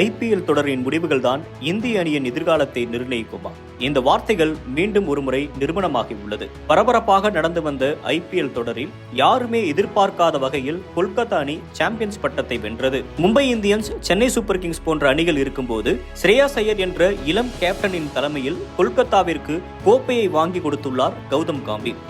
IPL தொடரின் முடிவுகள் தான் இந்திய அணியின் எதிர்காலத்தை நிர்ணயிக்குமா? இந்த வார்த்தைகள் மீண்டும் ஒருமுறை நிறுவனமாகி உள்ளது. பரபரப்பாக நடந்து வந்த ஐபிஎல் தொடரில் யாருமே எதிர்பார்க்காத வகையில் கொல்கத்தா அணி சாம்பியன்ஸ் பட்டத்தை வென்றது. Mumbai Indians Chennai Super Kings போன்ற அணிகள் இருக்கும்போது ஸ்ரேயா சையர் என்ற இளம் கேப்டனின் தலைமையில் கொல்கத்தாவிற்கு கோப்பையை வாங்கி கொடுத்துள்ளார் கௌதம் காம்பீர்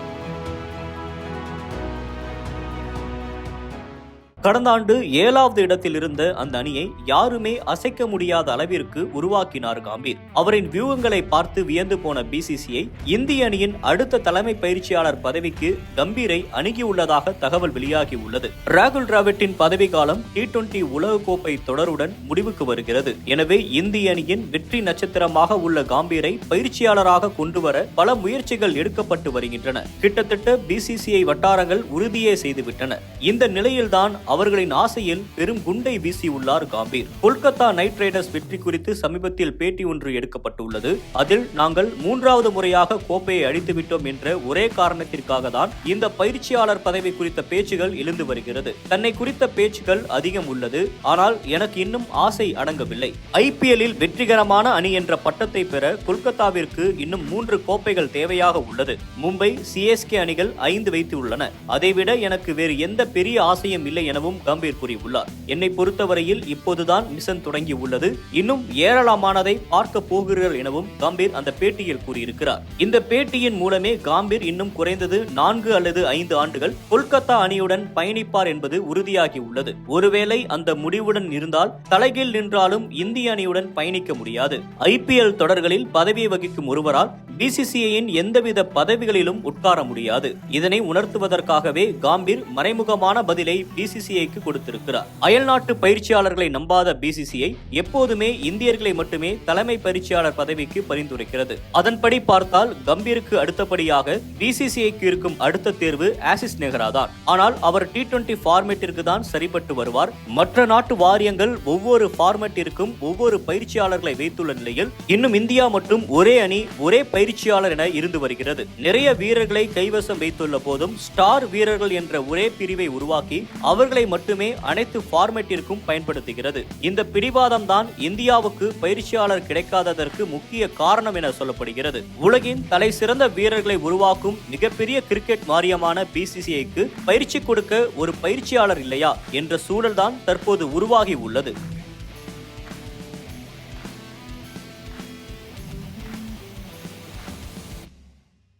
கடந்த ஆண்டு ஏழாவது இடத்தில் இருந்த அந்த அணியை யாருமே அசைக்க முடியாத அளவிற்கு உருவாக்கினார் காம்பீர். அவரின் வியூகங்களை பார்த்து வியந்து போன பிசிசிஐ இந்திய அணியின் அடுத்த தலைமை பயிற்சியாளர் பதவிக்கு கம்பீரை அணுகியுள்ளதாக தகவல் வெளியாகி உள்ளது. ராகுல் டிராவிட்டின் பதவி காலம் டி டுவெண்டி உலகக்கோப்பை தொடருடன் முடிவுக்கு வருகிறது. எனவே இந்திய அணியின் வெற்றி நட்சத்திரமாக உள்ள காம்பீரை பயிற்சியாளராக கொண்டுவர பல முயற்சிகள் எடுக்கப்பட்டு வருகின்றன. கிட்டத்தட்ட பிசிசிஐ வட்டாரங்கள் உறுதியே செய்துவிட்டன. இந்த நிலையில்தான் அவர்களின் ஆசையில் பெரும் குண்டை வீசியுள்ளார் காம்பீர். கொல்கத்தா நைட் ரைடர்ஸ் வெற்றி குறித்து சமீபத்தில் பேட்டி ஒன்று எடுக்கப்பட்டுள்ளது. அதில் நாங்கள் மூன்றாவது முறையாக கோப்பையை அழித்துவிட்டோம் என்ற ஒரே காரணத்திற்காக தான் இந்த பயிற்சியாளர் பதவி குறித்த பேச்சுகள் எழுந்து வருகிறது. தன்னை குறித்த பேச்சுகள் அதிகம் உள்ளது. ஆனால் எனக்கு இன்னும் ஆசை அடங்கவில்லை. ஐபிஎல்லில் வெற்றிகரமான அணி என்ற பட்டத்தை பெற கொல்கத்தாவிற்கு இன்னும் மூன்று கோப்பைகள் தேவையாக உள்ளது. மும்பை சிஎஸ்கே அணிகள் ஐந்து வைத்து உள்ளன. அதைவிட எனக்கு வேறு எந்த பெரிய ஆசையும் இல்லை எனவும் கம்பீர் கூறியுள்ளார். என்னை பொறுத்தவரையில் இப்போதுதான் மிஷன் தொடங்கி உள்ளது இன்னும் ஏராளமானதை பார்க்க போகிறீர்கள் எனவும் கம்பீர் அந்த பேட்டியில் கூறியிருக்கிறார். இந்த பேட்டியின் மூலமே காம்பீர் இன்னும் குறைந்தது நான்கு அல்லது ஐந்து ஆண்டுகள் கொல்கத்தா அணியுடன் பயணிப்பார் என்பது உறுதியாகி உள்ளது ஒருவேளை அந்த முடிவுடன் இருந்தால் தலைகீழ் நின்றாலும் இந்திய அணியுடன் பயணிக்க முடியாது. ஐபிஎல் தொடர்களில் பதவி வகிக்கும் ஒருவரால் பிசிசிஐயின் எந்தவித பதவிகளிலும் உட்கார முடியாது. இதனை உணர்த்துவதற்காகவே காம்பீர் மறைமுகமான பதிலை பிசிசிஐக்கு கொடுத்திருக்கிறார். அயல்நாட்டு பயிற்சியாளர்களை நம்பாத பிசிசிஐ எப்போதுமே இந்தியர்களை மட்டுமே தலைமை பயிற்சியாளர் பதவிக்கு பரிந்துரைக்கிறது. அதன்படி பார்த்தால் கம்பீருக்கு அடுத்தபடியாக பிசிசிஐக்கு இருக்கும் அடுத்த தேர்வு ஆசிஸ் நெஹ்ரா தான் ஆனால் அவர் டி டுவெண்டி ஃபார்மேட்டிற்கு தான் சரிபட்டு வருவார். மற்ற நாட்டு வாரியங்கள் ஒவ்வொரு ஃபார்மேட்டிற்கும் ஒவ்வொரு பயிற்சியாளர்களை வைத்துள்ள நிலையில் இன்னும் இந்தியா மற்றும் ஒரே அணி ஒரே பயிற்சியாளர் என இருந்து வருகிறது. நிறைய வீரர்களை கைவசம் வைத்துள்ள போதும் ஸ்டார் வீரர்கள் என்ற ஒரே பிரிவை உருவாக்கி அவர்களை மட்டுமே அனைத்து ஃபார்மேட்டிற்கும் பயன்படுத்துகிறது. இந்த பிடிவாதம் தான் இந்தியாவுக்கு பயிற்சியாளர் கிடைக்காததற்கு முக்கிய காரணம் என சொல்லப்படுகிறது. உலகின் தலை சிறந்த வீரர்களை உருவாக்கும் மிகப்பெரிய கிரிக்கெட் வாரியமான பிசிசிஐக்கு பயிற்சி கொடுக்க ஒரு பயிற்சியாளர் இல்லையா என்ற சூழல்தான் தற்போது உருவாகி உள்ளது.